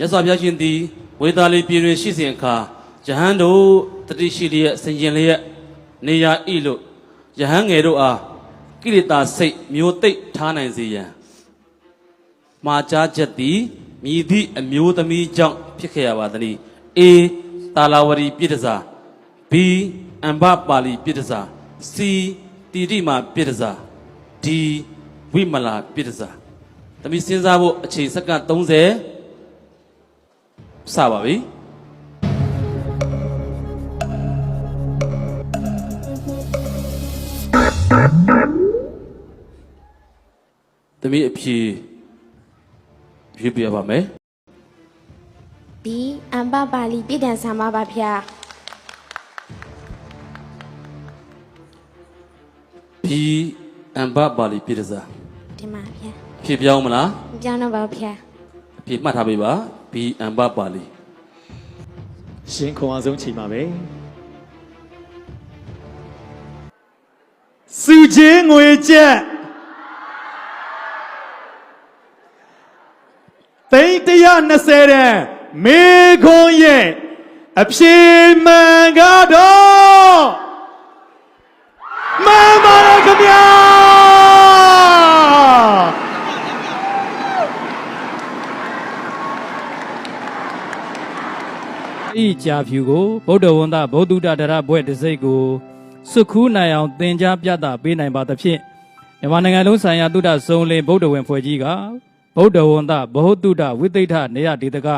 မြတ်စွာဘုရားရှင်သည်ဝေသာလီပြည်တွင်ရှိစဉ်အခါယဟန်တို့တတိရှိလျက်ဆင်ကျင်လျက်နေရာဤလို့ယဟန်ငယ်တို့အားကိလေသာစိတ်မျိုးသိပ်ထားနိုင်စေရန်မှာကြားချက်သည်မြည်သည့်အမျိုးသမီးကြောင့်ဖြစ်ခဲ့ရပါသည်။ A တာလာဝရီပြည့်တစား B အမ္ဘပါဠိပြည့်တစား C တိတိမာပြည့်တစား D ဝိမလာပြည့်တစားသမီးစဉ်းစားဖို့အချိန်စက္ကန့်30 စပါပြီသမီးအဖြေရွေးပြရပါမယ် B အမ္ပပါဠိပြည်တံဆာမပါဗျာ B အမ္ဘပါဠိပြည့်တစားဒီမှာဗျာဖြေပြောင်းမလားမပြောင်းတော့ပါဘူးဗျာအဖြေမှတ်ထားပေးပါ B အမ္ဘပါဠိရှင်ခွန်အားဆုံးချိန်ပါပဲစုချင်းငွေကြက်သိန်း120တဲ့မေခွန်ရဲ့အဖြေမှန်ကတော့မှန်ပါရဲ့ခင်ဗျာ ဤ ကြာဖြူကိုဗုဒ္ဓဝန္တဗုဒ္ဓတရဘွဲ့တစိတ်ကိုစွခူးနိုင်အောင်သင်ကြားပြသပေးနိုင်ပါသဖြင့်မြန်မာနိုင်ငံလုံးဆိုင်ရာသုဒ္ဓဆုံးလင်းဗုဒ္ဓဝင်ဖွဲ့ကြီးကဗုဒ္ဓဝန္တဗဟုသုဒဝိသိဋ္ဌနေရဒေသက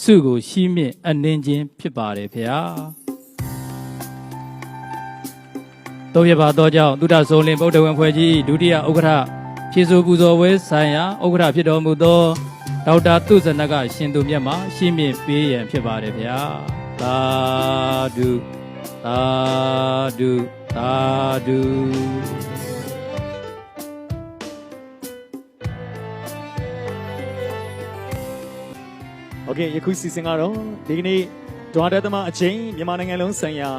စုကိုရှီးမြင့်အနှင်းခြင်းဖြစ်ပါတယ်ဖေဟာတောပြပါတော့ကြောင့်သုဒ္ဓဆုံးလင်းဗုဒ္ဓဝင်ဖွဲ့ကြီးဒုတိယဥက္ကဋ္ဌဖြည့်ဆိုပူဇော်ဝဲဆိုင်ရာဥက္ကဋ္ဌဖြစ်တော်မူသောဒေါက်တာသူဇနကရှင်သူမြတ်မှာရှင်းမြင့်ပေးရန်ဖြစ်ပါတယ်ဗျာ သာဓုသာဓုသာဓု โอเคယခုစီစဉ်ကတော့ဒီကနေ့ဒွါဒသမအချင်းမြန်မာနိုင်ငံလုံးဆိုင်ရာ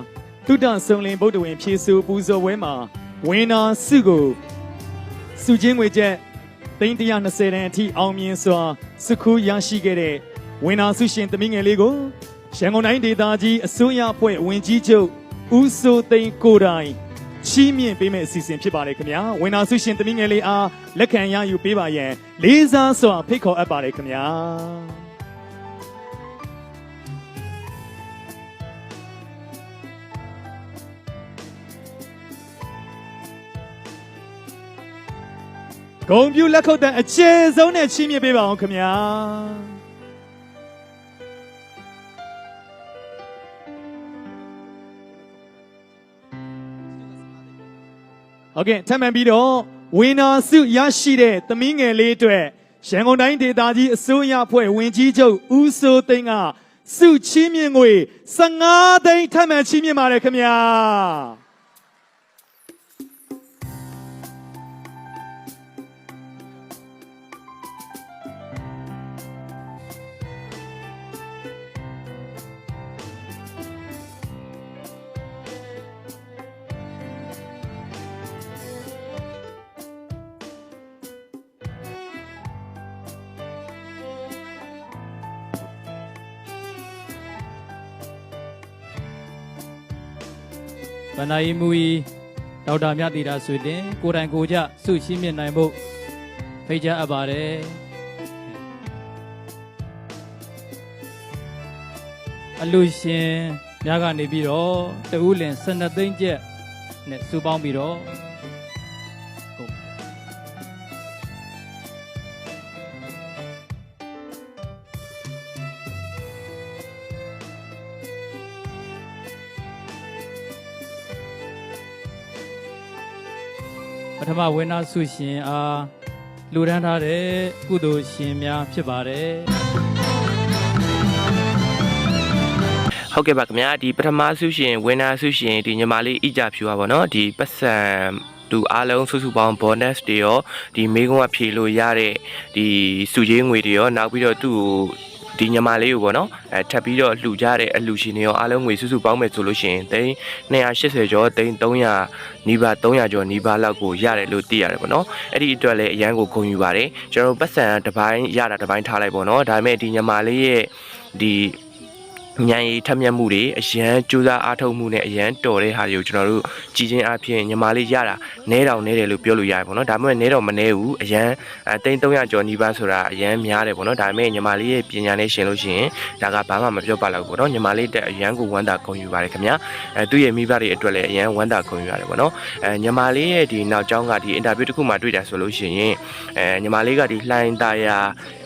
သုတဆုံလင်ဗုဒ္ဓဝင်ဖြည့်ဆို့ပူဇော်ပွဲမှာဝင်းနာစုကိုစုချင်းငွေချက်သိန်း120တန်းအထိအောင်မြင်စွာစုခူးရရှိခဲ့တဲ့ဝင်းနာစုရှင်သမီးငယ်လေးကို ရန်ကုန်တိုင်းဒေသကြီးအစိုးရအဖွဲ့ဝင်ကြီးချုပ်ဦးစိုးသိန်းကိုယ်တိုင်ချီးမြှင့်ပေးမယ့်အစီအစဉ်ဖြစ်ပါတယ်ခင်ဗျာဝင်းနာစုရှင်သမီးငယ်လေးအားလက်ခံရယူပေးပါရန်လေးစားစွာဖိတ်ခေါ်အပ်ပါတယ်ခင်ဗျာဂုံပြူလက်ခုပ်တန်အကျယ်ဆုံးနဲ့ချီးမြှင့်ပေးပါအောင်ခင်ဗျာ ဟုတ်ကဲ့ထပ်မံပြီးတော့ဝင်းနာစုရရှိတဲ့သမီးငယ်လေးအတွက်ရန်ကုန်တိုင်းဒေသကြီးအစိုးရအဖွဲ့ဝင်ကြီးချုပ်ဦးစိုးသိန်းကစုချီးမြှင့်ငွေ15သိန်းထပ်မံချီးမြှင့်ပါတယ်ခင်ဗျာ ဗန္ဒာယီမူဤဒေါက်တာမြတ်တီတာဆွေတင်ကိုယ်တိုင်ကိုယ်ကြစုရှင်းမြင့်နိုင်ဖို့ဖိတ်ကြားအပ်ပါတယ်အလူရှင်များကနေပြီးတော့တဦးလင်12သိန်းကျပ်နဲ့စုပေါင်းပြီးတော့ဟုတ် ပထမဝိနာဆုရှင်အားလူဒန်းထားတဲ့ကုသိုလ်ရှင်များဖြစ်ပါတယ်ဟုတ်ကဲ့ပါခင်ဗျာဒီပထမဆုရှင်ဝင်းနာဆုရှင်ဒီညီမလေးဣကြဖြူပါဗောနော်ဒီပတ်စံသူအားလုံးစုစုပေါင်း bonus တွေရောဒီမေကွန်းကဖြေလို့ရတဲ့ဒီစုချင်းငွေတွေရောနောက်ပြီးတော့သူ့ကို ဒီညီမလေးကိုပေါ့နော်အဲထပ်ပြီးတော့လှူကြတဲ့အလှူရှင်တွေရောအားလုံးငွေစုစုပေါင်းမယ်ဆိုလို့ရှိရင်သိန်း280ကျော်သိန်း300နီးပါး300ကျော်နီးပါးလောက်ကိုရတယ်လို့သိရတယ်ပေါ့နော်အဲ့ဒီအတွက်လည်းအရန်ကိုဂုဏ်ယူပါတယ်ကျွန်တော်တို့ပတ်စံတစ်ပိုင်းရတာတစ်ပိုင်းထားလိုက်ပေါ့နော်ဒါပေမဲ့ဒီညီမလေးရဲ့ဒီ ဉာဏ်ရည်ထက်မြက်မှုတွေအရန်ကြိုးစားအားထုတ်မှုနဲ့အရန်တော်တဲ့ဟာတွေကိုကျွန်တော်တို့ကြည်ချင်းအဖြစ်ညီမလေးရတာနဲတောင်နဲတယ်လို့ပြောလို့ရတယ်ပေါ့နော်ဒါပေမဲ့နဲတော့မနဲဘူးအရန်အဲသိန်း300ကျော်နီးပါးဆိုတာအရန်များတယ်ပေါ့နော်ဒါပေမဲ့ညီမလေးရဲ့ပညာနဲ့ရှင်လို့ရှိရင်ဒါကဘာမှမပြောပါတော့ဘူးပေါ့နော်ညီမလေးတက်အရန်ကိုဝမ်းသာဂုဏ်ယူပါတယ်ခင်ဗျာအဲသူ့ရဲ့မိဘတွေအတွက်လည်းအရန်ဝမ်းသာဂုဏ်ယူရတယ်ပေါ့နော်အဲညီမလေးရဲ့ဒီနောက်ကျောင်းကဒီအင်တာဗျူးတစ်ခုမှတွေ့တာဆိုလို့ရှိရင်အဲညီမလေးကဒီလှိုင်းသားယာ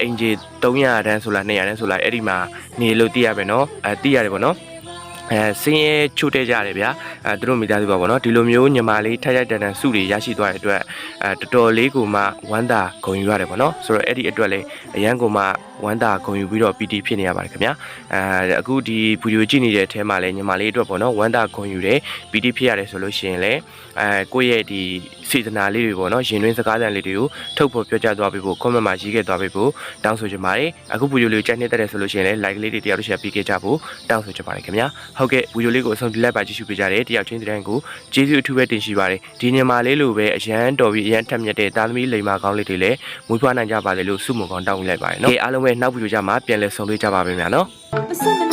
အင်ဂျီ300တန်းဆိုလား200တန်းဆိုလားအဲ့ဒီမှာနေလို့သိရပဲနော်အဲသိရတယ်ပေါ့နော်အဲစင်းရဲချို့တဲ့ကြတယ်ဗျာအဲသူတို့မိသားစုပါပေါ့နော်ဒီလိုမျိုးညီမလေးထက်ရိုက်တန်တန်စုတွေရရှိသွားတဲ့အတွက်အဲတော်တော်လေးကိုမှဝမ်းသာဂုဏ်ယူရတယ်ပေါ့နော်ဆိုတော့အဲ့ဒီအတွက်လည်းအရန်ကိုမှဝမ်းသာဂုဏ်ယူပြီးတော့ PT ဖြစ်နေရပါတယ်ခင်ဗျာအဲအခုဒီဗီဒီယိုကြည့်နေတဲ့အထဲမှာလည်းညီမလေးအတွက်ပေါ့နော်ဝမ်းသာဂုဏ်ယူတယ် PT ဖြစ်ရတယ်ဆိုလို့ရှိရင်လည်းအဲကိုယ့်ရဲ့ဒီ စေတနာလေးတွေပေါ့နော်ရင်တွင်းစကားသံလေးတွေကိုထုတ်ဖော်ပြောကြားသွားပေးဖို့ comment မှာရေးခဲ့သွားပေးဖို့တောင်းဆိုချင်ပါတယ်အခုဗီဒီယိုလေးကိုကြိုက်နေတဲ့တဲ့ဆိုလို့ရှိရင်လည်း like လေးတွေတယောက်တစ်ချက်ပေးခဲ့ကြဖို့တောင်းဆိုချင်ပါတယ်ခင်ဗျာဟုတ်ကဲ့ဗီဒီယိုလေးကိုအဆုံးထိလိုက်ပါကြည့်ရှုပေးကြတယ်တယောက်ချင်းတဲ့ကိုကျေးဇူးအထူးပဲတင်ရှိပါတယ်ဒီညမှာလေးလိုပဲအရန်တော်ပြီးအရန်ထက်မြက်တဲ့သားသမီးလိမ္မာကောင်းလေးတွေလည်းမွေးဖွားနိုင်ကြပါလေလို့ဆုမွန်ကောင်းတောင်းလိုက်ပါတယ်နော်ကဲအားလုံးပဲနောက်ဗီဒီယိုကြမှာပြန်လည်ဆုံတွေ့ကြပါမယ်များနော်ပစံမ